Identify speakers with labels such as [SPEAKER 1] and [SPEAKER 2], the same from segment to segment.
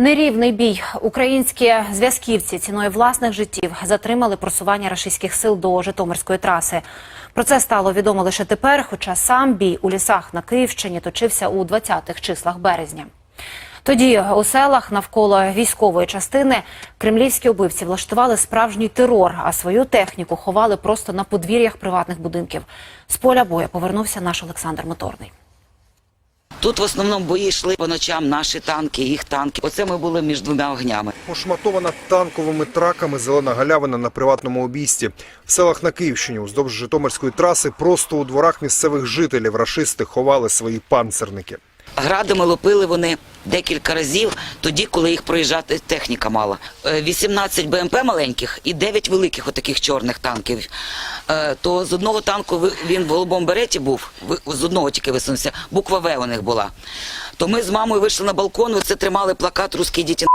[SPEAKER 1] Нерівний бій. Українські зв'язківці ціною власних життів затримали просування рашистських сил до Житомирської траси. Про це стало відомо лише тепер, хоча сам бій у лісах на Київщині точився у 20-х числах березня. Тоді у селах навколо військової частини кремлівські убивці влаштували справжній терор, а свою техніку ховали просто на подвір'ях приватних будинків. З поля бою повернувся наш Олександр Моторний.
[SPEAKER 2] Тут в основному бої йшли по ночам наші танки, їх танки. Оце ми були між двома огнями.
[SPEAKER 3] Пошматована танковими траками зелена галявина на приватному обійсті. В селах на Київщині уздовж Житомирської траси просто у дворах місцевих жителів рашисти ховали свої панцерники.
[SPEAKER 2] Градами лупили вони декілька разів, тоді, коли їх проїжджати техніка мала. Е, 18 БМП маленьких і 9 великих отаких чорних танків. Е, То з одного танку він в голубому береті був, з одного тільки висунувся, буква В у них була. То ми з мамою вийшли на балкон, оце тримали плакат «Русські діти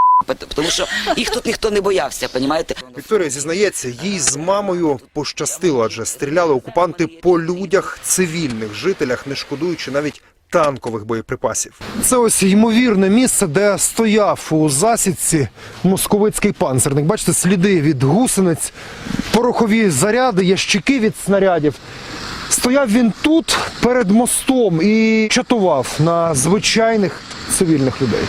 [SPEAKER 2] тому що їх тут ніхто не боявся, понімаєте?
[SPEAKER 3] Вікторія зізнається, їй з мамою пощастило, адже стріляли окупанти по людях, цивільних жителях, не шкодуючи навіть танкових боєприпасів. Це ось ймовірне місце, де стояв у засідці московицький панцерник. Бачите, сліди від гусениць, порохові заряди, ящики від снарядів. Стояв він тут перед мостом і чатував на звичайних цивільних людей.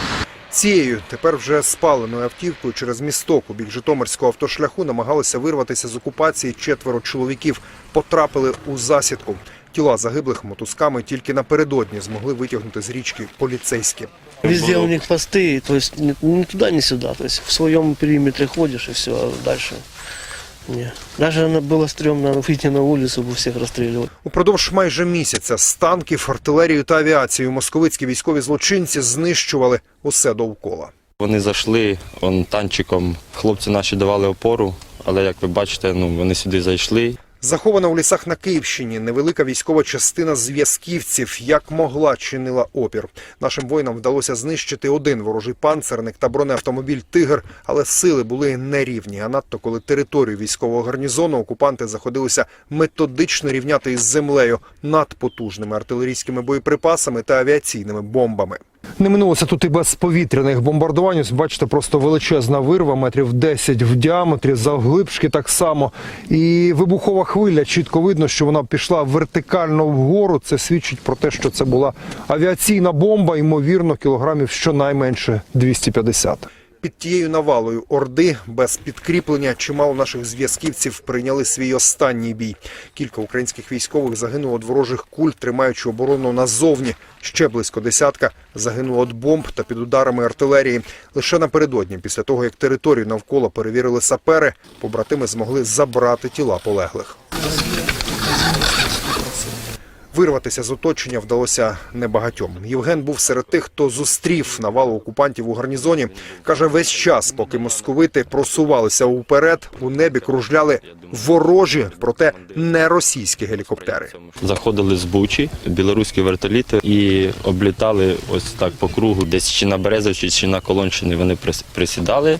[SPEAKER 3] Цією тепер вже спаленою автівкою через місток у бік Житомирського автошляху намагалися вирватися з окупації четверо чоловіків. Потрапили у засідку. Тіла загиблих мотузками тільки напередодні змогли витягнути з річки поліцейські.
[SPEAKER 4] Везде у них посты, то есть ни, ни туда, ни сюда. То есть в своем периметре ходишь и все, а дальше не. Даже она было стрёмно выйти на улицу, бы всех расстреливать.
[SPEAKER 3] Упродовж майже місяця з танків, артилерією та авіацією московицькі військові злочинці знищували усе довкола.
[SPEAKER 5] Вони зайшли он танчиком. Хлопці наші давали опору, але як ви бачите, ну вони сюди зайшли.
[SPEAKER 3] Захована у лісах на Київщині невелика військова частина зв'язківців як могла чинила опір. Нашим воїнам вдалося знищити один ворожий панцерник та бронеавтомобіль Тигр, але сили були нерівні. А надто коли територію військового гарнізону окупанти заходилися методично рівняти із землею надпотужними артилерійськими боєприпасами та авіаційними бомбами. Не минулося тут і без повітряних бомбардувань. Ось бачите, просто величезна вирва, метрів 10 в діаметрі, заглибшки так само. І вибухова хвиля, чітко видно, що вона пішла вертикально вгору. Це свідчить про те, що це була авіаційна бомба, ймовірно, кілограмів щонайменше 250. Під тією навалою Орди без підкріплення чимало наших зв'язківців прийняли свій останній бій. Кілька українських військових загинуло від ворожих куль, тримаючи оборону назовні. Ще близько десятка загинуло від бомб та під ударами артилерії. Лише напередодні, після того як територію навколо перевірили сапери, побратими змогли забрати тіла полеглих. Вирватися з оточення вдалося небагатьом. Євген був серед тих, хто зустрів навалу окупантів у гарнізоні. Каже, весь час, поки московити просувалися уперед, у небі кружляли ворожі, проте не російські гелікоптери.
[SPEAKER 5] Заходили з Бучі, білоруські вертоліти і облітали ось так по кругу, десь чи на Березовці, чи на Колонщині вони прис- присідали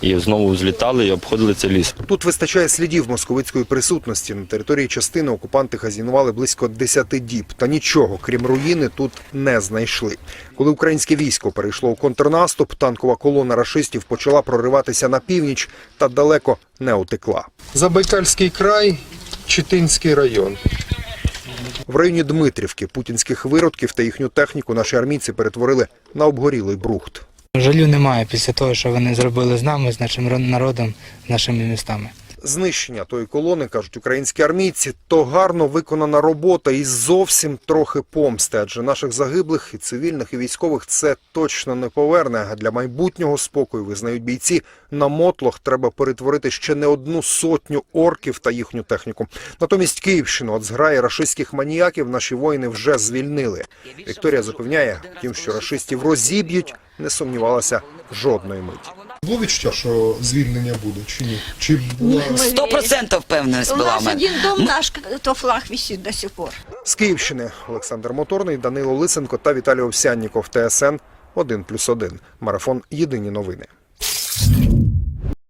[SPEAKER 5] і знову злітали і обходили цей ліс.
[SPEAKER 3] Тут вистачає слідів московицької присутності. На території частини окупанти хазінували близько 10 діб. Та нічого, крім руїни, тут не знайшли. Коли українське військо перейшло у контрнаступ, танкова колона рашистів почала прориватися на північ та далеко не утекла. Забайкальський край, Читинський район. В районі Дмитрівки путінських виродків та їхню техніку наші армійці перетворили на обгорілий брухт.
[SPEAKER 6] Жалю немає після того, що вони зробили з нами, з нашим народом, з нашими містами.
[SPEAKER 3] Знищення тої колони, кажуть українські армійці, то гарно виконана робота і зовсім трохи помсти. Адже наших загиблих і цивільних, і військових це точно не поверне. А для майбутнього спокою визнають бійці. На мотлох треба перетворити ще не одну сотню орків та їхню техніку. Натомість Київщину від зграї рашистських маніяків наші воїни вже звільнили. Вікторія запевняє, тим, що рашистів розіб'ють, не сумнівалася жодної миті.
[SPEAKER 7] Було відчуття, що звільнення буде чи ні? Чи була
[SPEAKER 2] Сто процентів впевненість
[SPEAKER 8] У
[SPEAKER 2] була в
[SPEAKER 8] нас
[SPEAKER 2] мене.
[SPEAKER 8] один дом наш, то флаг висит до сих пор.
[SPEAKER 3] З Київщини Олександр Моторний, Данило Лисенко та Віталій Овсянніков. ТСН 1+,1. Марафон. Єдині новини.